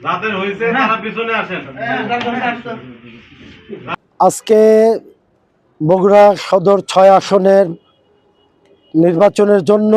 রাতের হয়েছে তারা পিছনে আসেন। আজকে বগুড়া সদর ছয় আসনের নির্বাচনের জন্য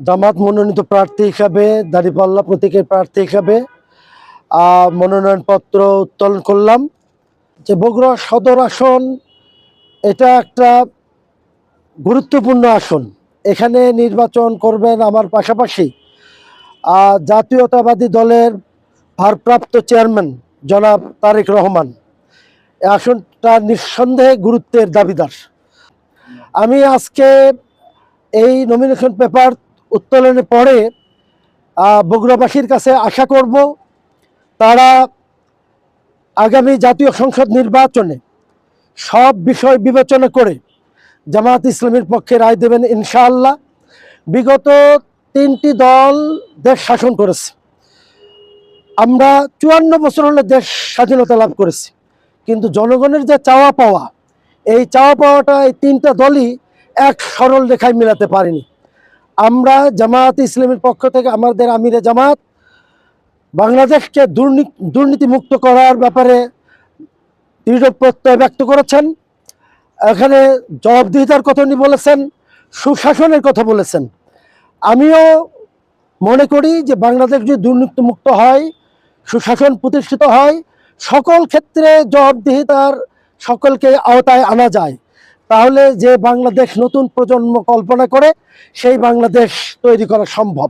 জামাত মনোনীত প্রার্থী হিসাবে দাঁড়িপাল্লা প্রতীকের প্রার্থী হিসাবে মনোনয়নপত্র উত্তোলন করলাম। যে বগুড়া সদর আসন, এটা একটা গুরুত্বপূর্ণ আসন। এখানে নির্বাচন করবেন আমার পাশাপাশি জাতীয়তাবাদী দলের ভারপ্রাপ্ত চেয়ারম্যান জনাব তারেক রহমান। এই আসনটা নিঃসন্দেহে গুরুত্বের দাবিদার। আমি আজকে এই নমিনেশন পেপার উত্তোলনের পরে বগুড়াবাসীর কাছে আশা করব তারা আগামী জাতীয় সংসদ নির্বাচনে সব বিষয় বিবেচনা করে জামাত ইসলামের পক্ষে রায় দেবেন ইনশাআল্লাহ। বিগত তিনটি দল দেশ শাসন করেছে। আমরা চুয়ান্ন বছর হলে দেশ স্বাধীনতা লাভ করেছি। কিন্তু জনগণের যে চাওয়া পাওয়া, এই চাওয়া পাওয়াটা এই তিনটা দলই এক সরল রেখায় মেলাতে পারেনি। আমরা জামাত ইসলামের পক্ষ থেকে আমাদের আমিরে জামাত বাংলাদেশকে দুর্নীতি, দুর্নীতিমুক্ত করার ব্যাপারে দৃঢ় প্রত্যয় ব্যক্ত করেছেন। এখানে জবাবদিহিতার কথা উনি বলেছেন, সুশাসনের কথা বলেছেন। আমিও মনে করি যে বাংলাদেশ যদি দুর্নীতিমুক্ত হয়, সুশাসন প্রতিষ্ঠিত হয়, সকল ক্ষেত্রে জবাবদিহিতার সকলকে আওতায় আনা যায়। তাহলে যে বাংলাদেশ নতুন প্রজন্ম কল্পনা করে, সেই বাংলাদেশ তৈরি করা সম্ভব।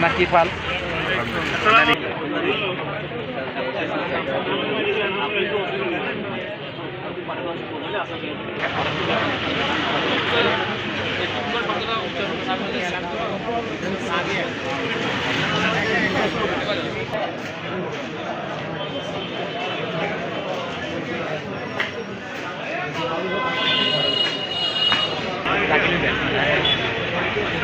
না কি পাল